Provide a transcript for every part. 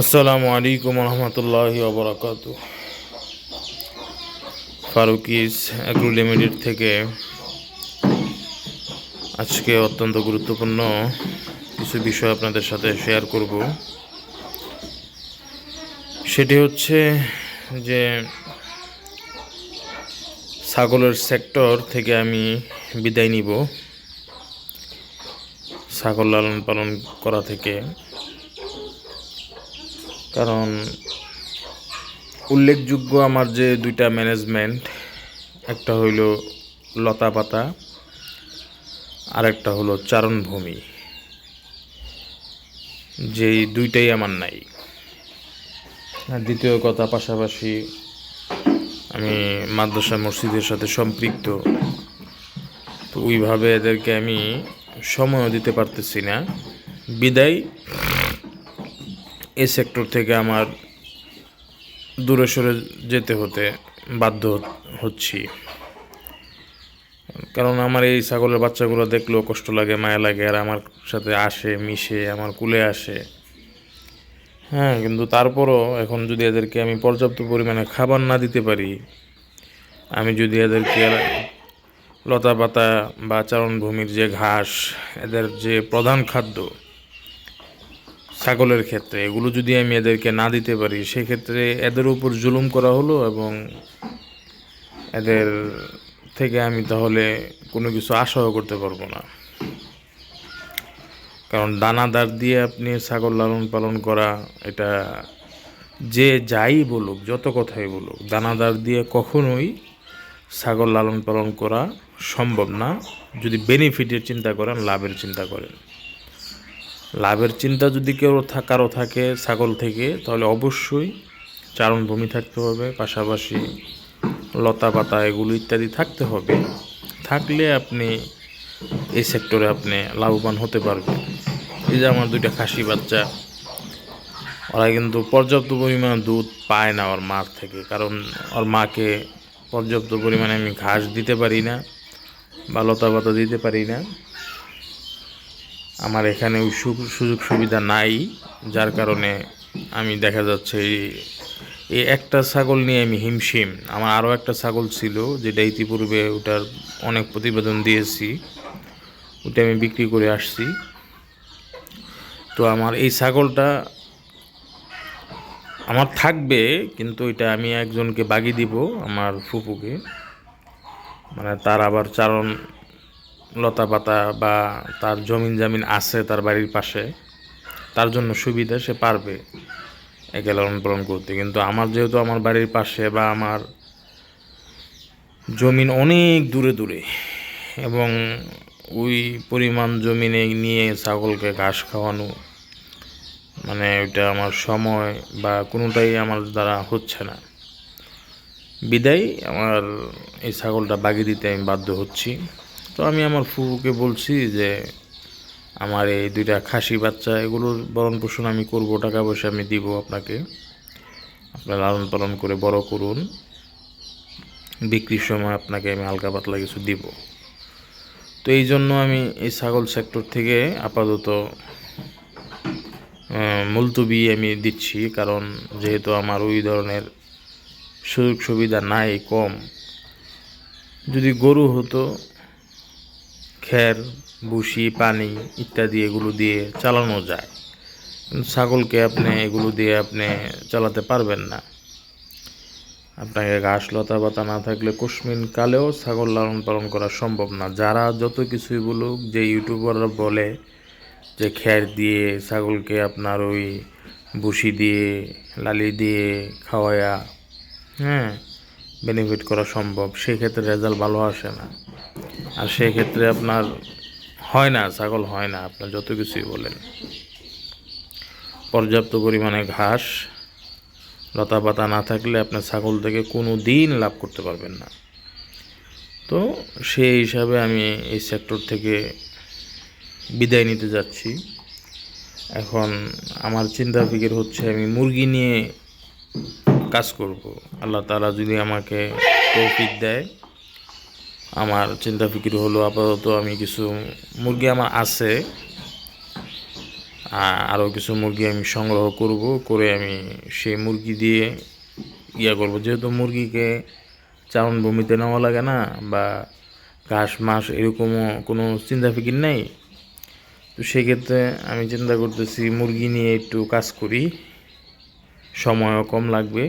আসসালামু আলাইকুম রহমতুল্লাহি ওবরাকাত ফারুকিস অ্যাগ্রো লিমিটেড থেকে আজকে অত্যন্ত গুরুত্বপূর্ণ কিছু বিষয় আপনাদের সাথে শেয়ার করব। সেটি হচ্ছে যে ছাগলের সেক্টর থেকে আমি বিদায় নিব। ছাগল লালন পালন করা থেকে। কারণ উল্লেখযোগ্য আমার যে দুইটা ম্যানেজমেন্ট একটা হইল লতা পাতা আর একটা হলো চারণভূমি যেই দুইটাই আমার নাই। আর দ্বিতীয় কথা, পাশাপাশি আমি মাদ্রাসা মসজিদের সাথে সম্পৃক্ত। তো ওইভাবে এদেরকে আমি সময়ও দিতে পারতেছি না। বিদায়। এই সেক্টর থেকে আমার দূরে সরে যেতে হতে বাধ্য হচ্ছি। কারণ আমার এই ছাগলের বাচ্চাগুলো দেখলেও কষ্ট লাগে, মায়া লাগে, আর আমার সাথে আসে, মিশে, আমার কুলে আসে। হ্যাঁ কিন্তু তারপরও এখন যদি এদেরকে আমি পর্যাপ্ত পরিমাণে খাবার না দিতে পারি, আমি যদি এদেরকে লতা পাতা বা চারণভূমির যে ঘাস, এদের যে প্রধান খাদ্য ছাগলের ক্ষেত্রে, এগুলো যদি আমি এদেরকে না দিতে পারি, সেক্ষেত্রে এদের উপর জুলুম করা হলো এবং এদের থেকে আমি তাহলে কোনো কিছু আশাও করতে পারব না। কারণ দানাদার দিয়ে আপনি ছাগল লালন পালন করা, এটা যে যাই বলুক, যত কথাই বলুক দানাদার দিয়ে কখনোই ছাগল লালন পালন করা সম্ভব না। যদি বেনিফিটের চিন্তা করেন, লাভের চিন্তা করেন। লাভের চিন্তা যদি কেউ কারও থাকে ছাগল থেকে, তাহলে অবশ্যই চারণভূমি থাকতে হবে, পাশাপাশি লতা পাতা এগুলো ইত্যাদি থাকতে হবে। থাকলে আপনি এই সেক্টরে আপনি লাভবান হতে পারবেন। এই যে আমার দুইটা খাসি বাচ্চা, ওরা কিন্তু পর্যাপ্ত পরিমাণে দুধ পায় না ওর মার থেকে, কারণ ওর মাকে পর্যাপ্ত পরিমাণে আমি ঘাস দিতে পারি না বা লতা পাতা দিতে পারি না। আমার এখানে সুযোগ সুবিধা নাই, যার কারণে আমি দেখা যাচ্ছে এই একটা ছাগল নিয়ে আমি হিমশিম। আমার আরও একটা ছাগল ছিল, যেটা ইতিপূর্বে ওটার অনেক প্রতিবেদন দিয়েছি, ওটা আমি বিক্রি করে আসছি। তো আমার এই ছাগলটা আমার থাকবে, কিন্তু এটা আমি একজনকে বাগি দিব, আমার ফুপুকে। মানে তার আবার চারণ লতা পাতা বা তার জমিন জামিন আছে তার বাড়ির পাশে, তার জন্য সুবিধা সে পারবে একে লালন পালন করতে। কিন্তু আমার যেহেতু আমার বাড়ির পাশে বা আমার জমিন অনেক দূরে দূরে এবং ওই পরিমাণ জমিনে নিয়ে ছাগলকে ঘাস খাওয়ানো মানে ওইটা আমার সময় বা কোনোটাই আমার দ্বারা হচ্ছে না। বিদায়, আমার এই ছাগলটা বাগিয়ে দিতে আমি বাধ্য হচ্ছি। তো আমি আমার ফুফুকে বলছি যে, আমার এই দুইটা খাসি বাচ্চা, এগুলোর বরণ পোষণ আমি করব, টাকা পয়সা আমি দিব আপনাকে। আপনার লালন পালন করে বড় করুন। বিক্রির সময় আপনাকে আমি হালকা পাতলা কিছু দিব। তো এই জন্য আমি এই ছাগল সেক্টর থেকে আপাতত মুলতবি আমি দিচ্ছি, কারণ যেহেতু আমার ওই ধরনের সুযোগ সুবিধা নাই কম। যদি গরু হতো খ্যার বুসি পানি ইত্যাদি এগুলো দিয়ে চালানো যায়। কিন্তু ছাগলকে আপনি এগুলো দিয়ে আপনি চালাতে পারবেন না। আপনাকে ঘাস লতা পাতা না থাকলে কুসমিন কালেও ছাগল লালন পালন করা সম্ভব না। যারা যত কিছুই বলুক, যে ইউটিউবাররা বলে যে খ্যার দিয়ে ছাগলকে আপনার ওই বুসি দিয়ে, লালি দিয়ে খাওয়ায়া হ্যাঁ বেনিফিট করা সম্ভব, সেক্ষেত্রে রেজাল্ট ভালো আসে না। আর সেক্ষেত্রে আপনার হয় না, ছাগল হয় না আপনার যত কিছুই বলেন। পর্যাপ্ত পরিমাণে ঘাস, লতা পাতা না থাকলে আপনার ছাগল থেকে কোনো দিন লাভ করতে পারবেন না। তো সেই হিসাবে আমি এই সেক্টর থেকে বিদায় নিতে যাচ্ছি। এখন আমার চিন্তা ফিকির হচ্ছে, আমি মুরগি নিয়ে কাজ করব। আল্লাহ তালা যদি আমাকে তৌফিক দেয়। আমার চিন্তা ফিকির হলো আপাতত আমি কিছু মুরগি আমার আছে। আরও কিছু মুরগি আমি সংগ্রহ করব, করে আমি সেই মুরগি দিয়ে ইয়া করব। যেহেতু মুরগিকে চাউন ভূমিতে নেওয়া লাগে না বা ঘাস, মাস এরকমও কোনো চিন্তা ফিকির নেই, তো সেক্ষেত্রে আমি চিন্তা করতেছি মুরগি নিয়ে একটু কাজ করি, সময়ও কম লাগবে।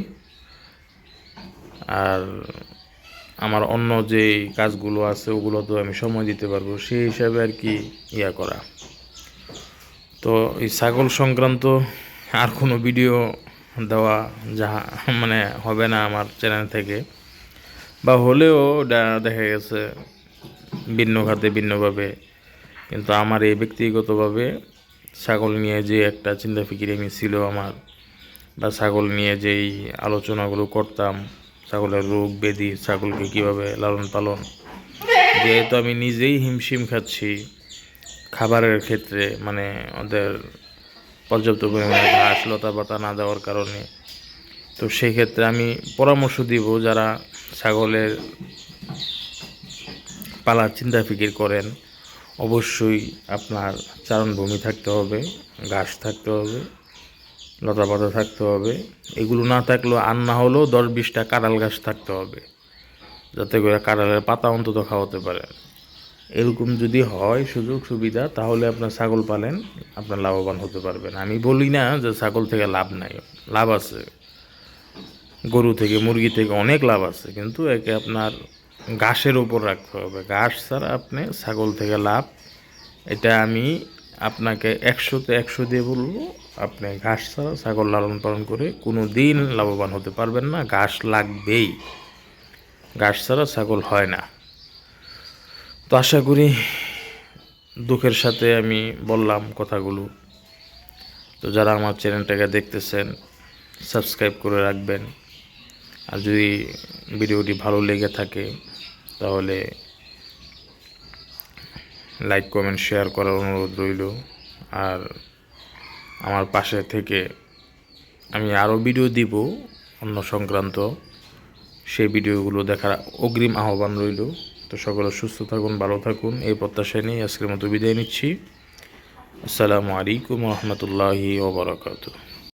আর আমার অন্য যে কাজগুলো আছে, ওগুলো তো আমি সময় দিতে পারব। সেই হিসাবে আর কি ইয়া করা। তো এই ছাগল সংক্রান্ত আর কোনো ভিডিও দেওয়া যা মানে হবে না আমার চ্যানেল থেকে। বা হলেও দেখা গেছে ভিন্ন খাতে ভিন্নভাবে। কিন্তু আমার এই ব্যক্তিগতভাবে ছাগল নিয়ে যে একটা চিন্তা ফিকির আমি ছিল আমার, বা ছাগল নিয়ে যেই আলোচনাগুলো করতাম ছাগলের রোগ ব্যাধি ছাগলকে কীভাবে লালন পালন? যেহেতু আমি নিজেই হিমশিম খাচ্ছি, খাবারের ক্ষেত্রে মানে ওদের পর্যাপ্ত পরিমাণে ঘাস লতা পাতা না দেওয়ার কারণে, তো সেই ক্ষেত্রে আমি পরামর্শ দিব যারা ছাগলের পালার চিন্তা ফিকির করেন, অবশ্যই আপনার চারণভূমি থাকতে হবে, ঘাস থাকতে হবে লতা পাতা থাকতে হবে। এগুলো না থাকলেও আর না হলেও দশ বিশটা কাঁড়াল গাছ থাকতে হবে। যাতে করে কাঁড়ালের পাতা অন্তত খাওয়াতে পারেন। এরকম যদি হয় সুযোগ সুবিধা, তাহলে আপনার ছাগল পালেন, আপনার লাভবান হতে পারবেন। আমি বলি না যে ছাগল থেকে লাভ নাই, লাভ আছে। গরু থেকে, মুরগি থেকে অনেক লাভ আছে, কিন্তু একে আপনার ঘাসের উপর রাখতে হবে। ঘাস ছাড়া আপনি ছাগল থেকে লাভ, এটা আমি আপনাকে একশোতে একশো দিয়ে বলব আপনি ঘাস ছাড়া ছাগল লালন পালন করে কোনো দিন লাভবান হতে পারবেন না, ঘাস লাগবেই। ঘাস ছাড়া ছাগল হয় না। তো আশা করি দুঃখের সাথে আমি বললাম কথাগুলো। তো যারা আমার চ্যানেলটাকে দেখতেছেন, সাবস্ক্রাইব করে রাখবেন। আর যদি ভিডিওটি ভালো লেগে থাকে, তাহলে লাইক, কমেন্ট, শেয়ার করার অনুরোধ রইল। আর আমার পাশে থেকে আমি আরও ভিডিও দিব অন্য সংক্রান্ত সেই ভিডিওগুলো দেখার অগ্রিম আহ্বান রইল। তো সকলে সুস্থ থাকুন, ভালো থাকুন। এই প্রত্যাশা নিয়ে আজকের মতো বিদায় নিচ্ছি। আসসালামু আলাইকুম রহমতুল্লাহি ওবরাকাতু